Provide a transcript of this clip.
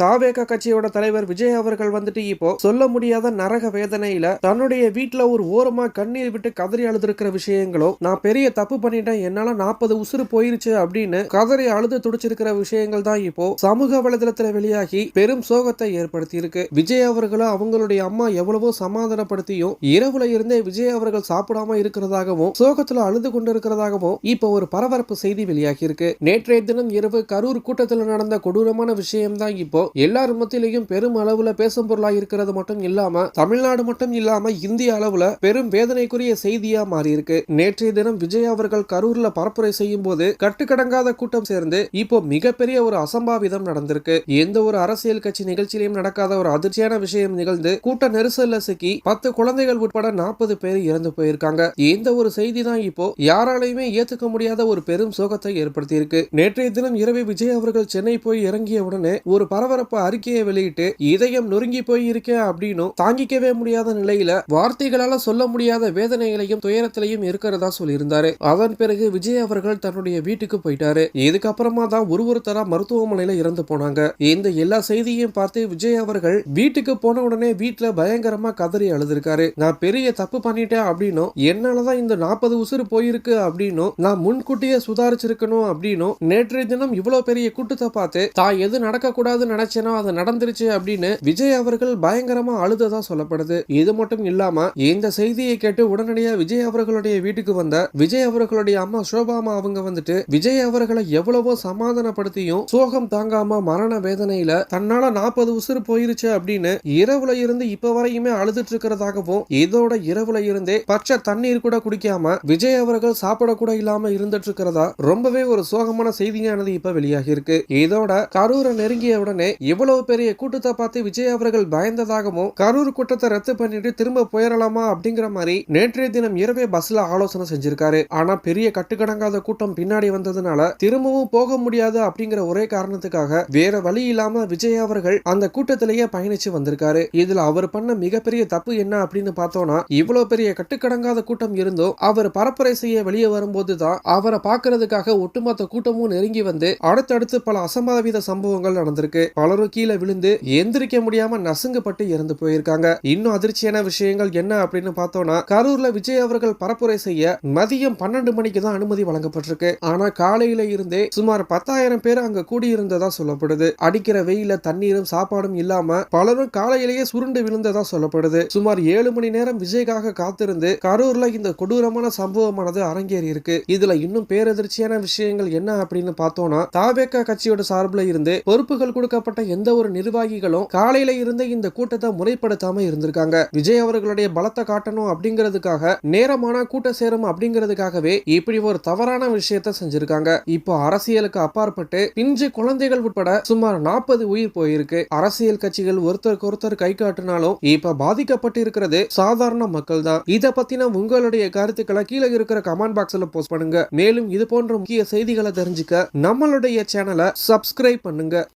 தாவேக கட்சியோட தலைவர் விஜய் அவர்கள் வந்துட்டு இப்போ சொல்ல முடியாத நரக வேதனையில தன்னுடைய வீட்டுல ஒரு ஓரமா கண்ணீர் விட்டு கதறி அழுதுருக்கிற விஷயங்களும் நான் பெரிய தப்பு பண்ணிட்டேன் என்னால நாற்பது உசுறு போயிருச்சு அப்படின்னு கதறி அழுது துடிச்சிருக்கிற விஷயங்கள் தான் இப்போ சமூக வலைதளத்துல வெளியாகி பெரும் சோகத்தை ஏற்படுத்தி இருக்கு விஜய் அவர்களும் அவங்களுடைய அம்மா எவ்வளவோ சமாதானப்படுத்தியும் இரவுல இருந்தே விஜய் அவர்கள் சாப்பிடாம இருக்கிறதாகவும் சோகத்துல அழுது கொண்டிருக்கிறதாகவும் இப்போ ஒரு பரபரப்பு செய்தி வெளியாகி இருக்கு நேற்றைய தினம் இரவு கரூர் கூட்டத்தில் நடந்த கொடூரமான விஷயம் தான் இப்போ எல்லார் மத்தியிலையும் பெரும் அளவுல பேசும் பொருளா இருக்கிறது மட்டும் இல்லாம தமிழ்நாடு மட்டும் இல்லாம இந்திய அளவுல பெரும் வேதனைக்குரிய செய்தியா மாறி இருக்கு நேற்றைய தினம் விஜய் அவர்கள் கரூர்ல பரப்புரை செய்யும் போது கட்டுக்கடங்காத கூட்டம் சேர்ந்து இப்போ மிகப்பெரிய ஒரு அசம்பாவிதம் நடந்திருக்கு. எந்த ஒரு அரசியல் கட்சி நிகழ்ச்சியிலையும் நடக்காத ஒரு அதிர்ச்சியான விஷயம் நிகழ்ந்து கூட்ட நெரிசல்ல சிக்கி பத்து குழந்தைகள் உட்பட நாற்பது பேர் இறந்து போயிருக்காங்க. இந்த ஒரு செய்தி தான் இப்போ யாராலையுமே ஏத்துக்க முடியாத ஒரு பெரும் சோகத்தை ஏற்படுத்தி இருக்கு நேற்றைய தினம் இரவு விஜய் அவர்கள் சென்னை போய் இறங்கிய உடனே ஒரு பரபரப்பு அறிக்கையை வெளியிட்டு இதயம் நொறுங்கி போய் இருக்கேன் தாங்கிக்கவே முடியாத நிலையில வார்த்தைகளால சொல்ல முடியாத வேதனைகளையும் துயரத்திலையும் இருக்கிறதா சொல்லியிருந்தாரு. அதன் பிறகு விஜய் அவர்கள் தன்னுடைய வீட்டுக்கு போயிட்டாரு. இதுக்கப்புறமா தான் ஒரு ஒருத்தரா மருத்துவமனையில இறந்து போனாங்க. இந்த எல்லா செய்தியையும் பார்த்து விஜய் அவர்கள் வீட்டுக்கு போன உடனே வீட்டுல பயங்கரமா கதறி அழுதுருக்காரு. நான் பெரிய தப்பு பண்ணிட்டேன் அப்படின்னும் என்னாலதான் இந்த நாற்பது உசுறு போயிருக்கு அப்படின்னும் நான் முன்கூட்டியே சுதாரிச்சிருக்கணும் அப்படின்னும் நேற்றைய தினம் இவ்வளவு பெரிய கூட்டத்தை பார்த்து தான் எது நடக்க கூடாது நினைச்சேனோ அது நடந்துருச்சு அப்படின்னு விஜய் அவர்கள் பயங்கரமா அழுததா சொல்லப்படுது. இது மட்டும் இல்லாம இந்த செய்தியை கேட்டு உடனடியா விஜய் அவர்களுடைய வீட்டுக்கு வந்த விஜய் அவர்களுடைய அம்மா சோபாமா அவங்க வந்துட்டு விஜய் அவர்களை எவ்வளவோ சமாதானப்படுத்தியும் சோகம் தாங்காம மரண வேதனையில தன்னால நாற்பது உசுறு போயிருச்சு அப்படின்னு இரவுல இருந்து இப்ப வரையுமே அழுதுட்டு இருக்கிறதாகவும் இதோட இரவுல இருந்தே பச்சை தண்ணீர் கூட குடிக்காம விஜய் அவர்கள் சாப்பிட கூட இல்லாம இருந்துட்டு இருக்கிறதா ரொம்பவே ஒரு சோகமான செய்தியானது இப்ப வெளியாகி இருக்கு இதோட கரூரை நெருங்கிய உடனே இவ்வளவு பெரிய கூட்டத்தை பார்த்து விஜய் அவர்கள் பயந்ததாகவும் கரூர் கூட்டத்தை ரத்து பண்ணிட்டு திரும்ப போயிடலாமா அப்படிங்கிற மாதிரி நேற்றைய தினம் இரவே பஸ்ல ஆலோசனை செஞ்சிருக்காரு. ஆனா பெரிய கட்டுக்கடங்காத கூட்டம் பின்னாடி வந்ததுனால திரும்பவும் போக முடியாது அப்படிங்கிற ஒரே காரணத்துக்காக வேற வழி இல்லாம விஜய் அவர்கள் அந்த கூட்டத்திலேயே பயணிச்சு வந்திருக்காரு. இதுல அவர் பண்ண மிகப்பெரிய தப்பு என்ன அப்படின்னு பார்த்தோம்னா இவ்வளவு பெரிய கட்டுக்கடங்காத கூட்டம் இருந்தும் அவர் பரப்புரை செய்ய வெளியே வரும்போது தான் அவரை பார்க்கறதுக்காக ஒட்டுமொத்த கூட்டமும் நெருங்கி வந்து அடுத்தடுத்து பல அசம்பாவித சம்பவங்கள் நடந்திருக்கு. பலரும் கீழே விழுந்து எந்திரிக்க முடியாம நசுங்கப்பட்டு இறந்து போயிருக்காங்க. இன்னும் அதிர்ச்சியான விஷயங்கள் என்ன அப்படின்னு பார்த்தோம்னா கரூர்ல விஜய் அவர்கள் பரப்புரை செய்ய மதியம் பன்னெண்டு மணிக்கு தான் அனுமதி வழங்கப்பட்டிருக்கு. ஆனா காலையில இருந்தே சுமார் பத்தாயிரம் பேர் அங்க கூடியிருந்ததா சொல்லப்படுது. அடிக்கிற வெயில தண்ணீரும் சாப்பாடும் இல்லாம பலரும் காலையிலேயே சுருண்டு விழுந்ததா சொல்லப்படுது. சுமார் ஏழு மணி நேரம் விஜய்க்காக காத்திருந்து கரூர்ல இந்த கொடூரமான சம்பவமானது அரங்கேறி இருக்கு இதுல இன்னும் பேரதிர்ச்சியான விஷயங்கள் என்ன அப்படின்னு பார்த்தோம்னா தாவேக்கா கட்சியோட சார்பில் இருந்து பொறுப்புகள் கொடுக்கப்பட்ட எந்த ஒரு நிர்வாகிகளும் காலையில இருந்து இந்த கூட்டத்தை முறைப்படுத்தாம இருந்திருக்காங்க. விஜய் அவர்களுடைய பலத்தை காட்டணும் அப்படிங்கிறதுக்காக நேரமான கூட்ட சேரும் அப்படிங்கிறதுக்காகவே இப்படி ஒரு தவறான விஷயத்த செஞ்சிருக்காங்க. இப்போ அரசியலுக்கு அப்பாற்பட்டு பிஞ்சு குழந்தைகள் உட்பட சுமார் நாற்பது உயிர் போயிருக்கு. அரசியல் கட்சிகள் ஒருத்தருக்கு ஒருத்தர் கை காட்டினாலும் இப்ப பாதிக்கப்பட்டு இருக்கிறது சாதாரண மக்கள் தான் இதை பத்தின உங்களுடைய கருத்துக்களை கீழே இருக்கிற கமெண்ட் பாக்ஸ்ல போஸ்ட் பண்ணுங்க. மேலும் இது போன்ற முக்கிய செய்திகளை தெரிஞ்சுக்க நம்மளுடைய சேனலை சப்ஸ்கிரைப் பண்ணுங்க.